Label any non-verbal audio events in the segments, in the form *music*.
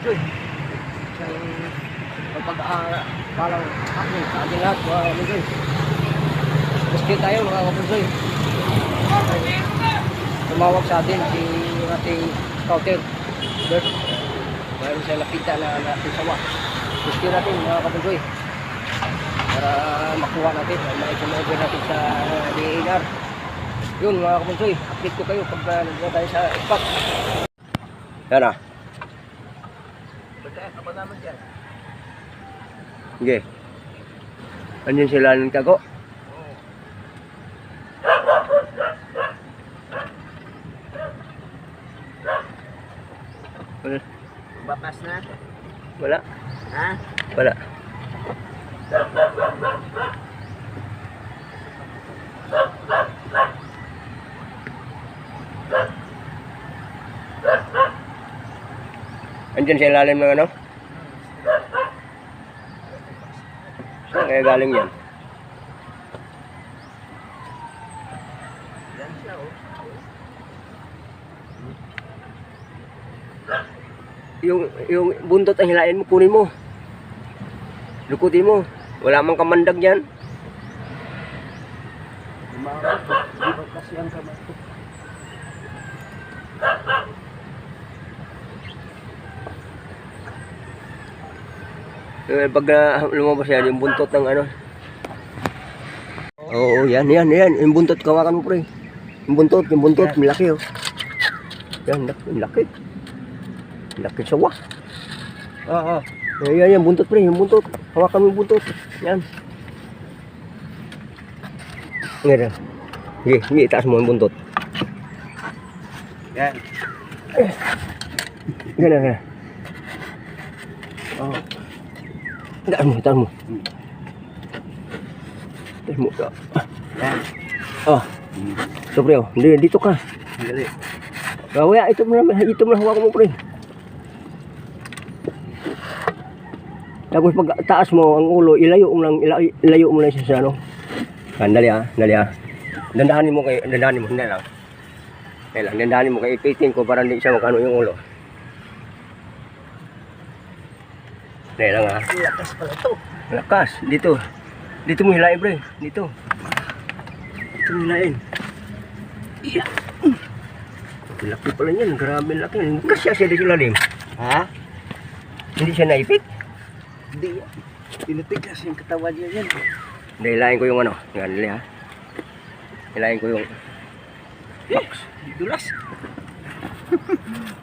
kapunsoy. Isang pagpag-aalang akin sa ating lahat mga kapunsoy. Maski tayo mga kapunsoy. Tumawag sa atin si ating scouter. Bert. Mayroon siya nakita na natin sawa. Maski natin mga. Para makuha natin. Maikumover natin sa DNR. Yun mga. Update ko kayo pag uh, tayo sa spot. Yan ah. Apa naman dyan? Sige. Andiyan sila ng tago. Wala. Bakas na? Wala. Ha? Wala. Andiyan sa ilalim ng ano? Saan kaya galing yan? Yan. Yung, yung buntot ang hilain mo, kunin mo. Lukutin mo. Wala mang kamandag yan. Umakot ko. Di ba kasi ang kamay ko? Eh, pag uh, lumabas yan, yung buntot ng ano. Oo, yan, yan, yan. Yung buntot, kawakan mo pre. Yung buntot, yung buntot, malaki oh. Yan, laki, laki. Laki sawa. Oo. Oh, Yan, yan, yan, buntot pre, yung buntot. Hawakan mo yung buntot. Yan. Ngayon. Sige, sige, itaas mo yung buntot. Yan. Ganun, ganun. Oh. Itaas mo, itaas mo. Itaas mo. Yan. Oh, so pre, oh. Dito ka. Dali. Gawaya, ito mo na, ito mo na hawakan mo pre. Tapos pag taas mo ang ulo, ilayo mo lang, ilayo, ilayo mo lang siya sa ano. Ah, dali ah, dali ah. Dandahanin mo kay, dandahanin mo, hindi lang. Lang, dandahanin mo kay ipitin ko para hindi siya makano yung ulo. Hindi lang ah. Lakas pala to. Lakas, dito. Dito mo hilain pre, dito. Dito mo hilain. Iya. Laki pala niyan, grabe laki. Kasi siya dito lalim. Ha? Hindi siya naipit. Hindi. Tinitigas yung katawan niya yan. Hilain ko yung ano. Yan, hili ha. Hilain ko yung box. Dulas. *laughs*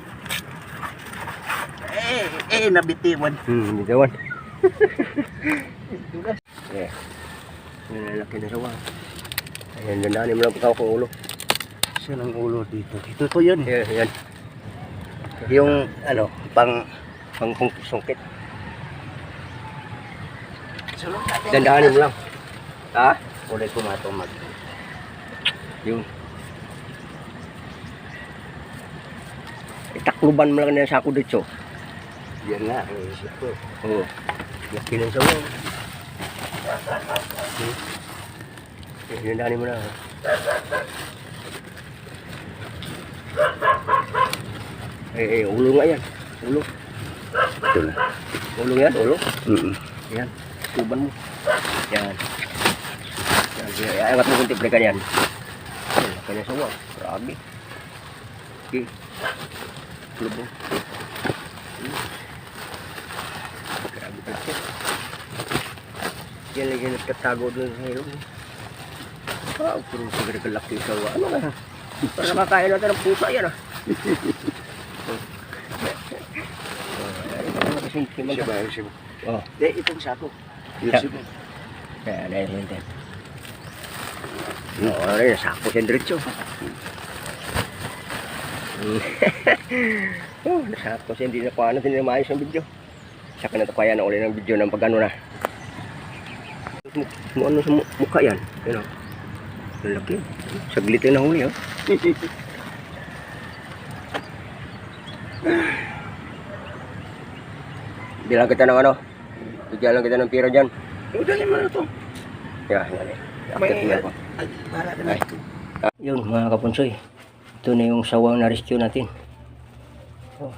eh, eh, nabitiwan. Hmm, bitawan. Dulas. *laughs* Yeah. Yan, lalaki na sawa. Ayan, dandanin mo lang pagkaw ko ulo. Siya ng ulo dito. Dito ko yun. Yan, yan. Yung, ano, pang... Pang pang sungkit. Dandanin mo lang. Ha? Ulit ko matumag. Yung itakluban mo lang na sa ako dito. Yan nga, ang isip ko. Oo. Laki ng sawa. Hmm. Mo na. ha? Eh, eh, ulo nga yan. Ulo. Ito na. Ulo yan, ulo. Yan. Tuban mo. Yan. Yan. Yan. Angat mo kunti pre yan. Yan. Laki ng sawa. Grabe. Okay. Hmm. Grabe ka siya. Yan lagi nagtatago doon sa ilong. Wow, puro sigara kalaki sa Ano nga? Para makakain natin ng pusa yan ah. Siya ba yung sibo? Oh, Hindi, itong sako. Yung sibo. kaya dahil hindi. No, yun, sakto siya diretso. *laughs* oh, nasakto siya, hindi na pa ano, hindi na maayos ang video. Saka na kaya na uli ng video ng pag ano na. Mo ano sa mu- mukha yan? Ano? Ang laki. Saglit yun na huli, oh. *sighs* Bilang kita ng ano? Bigyan lang kita ng pira dyan. O, dali mo na to. Yeah, yan eh. Akit mo ako. ay, Yun mga kapunsoy. Ito na yung sawang na rescue natin. Oh.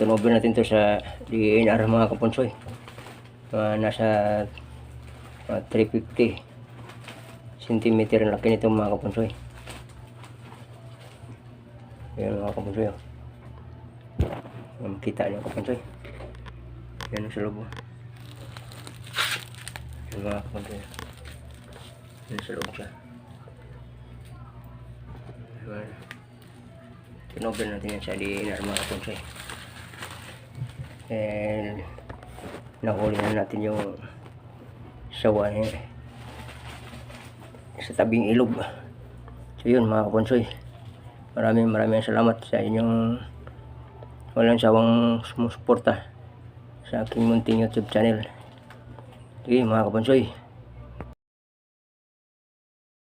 Tunobin natin to sa DNR mga kapunsoy. Mga nasa mga 350 centimeter ang laki nito mga kapunsoy. Ayan mga kapunsoy. Oh. Ayan, Makita niyo kapunsoy. Yan ang sa loob. oh. Yan mga kapunsoy. Yan sa loob siya. Tinobin natin yan sa DNR mga kapunsoy. And nahuli na natin yung sawa niya sa tabing ilog. So yun mga kapunsoy. Maraming maraming salamat sa inyong walang sawang sumusuporta sa aking munting YouTube channel. Sige mga kapunsoy.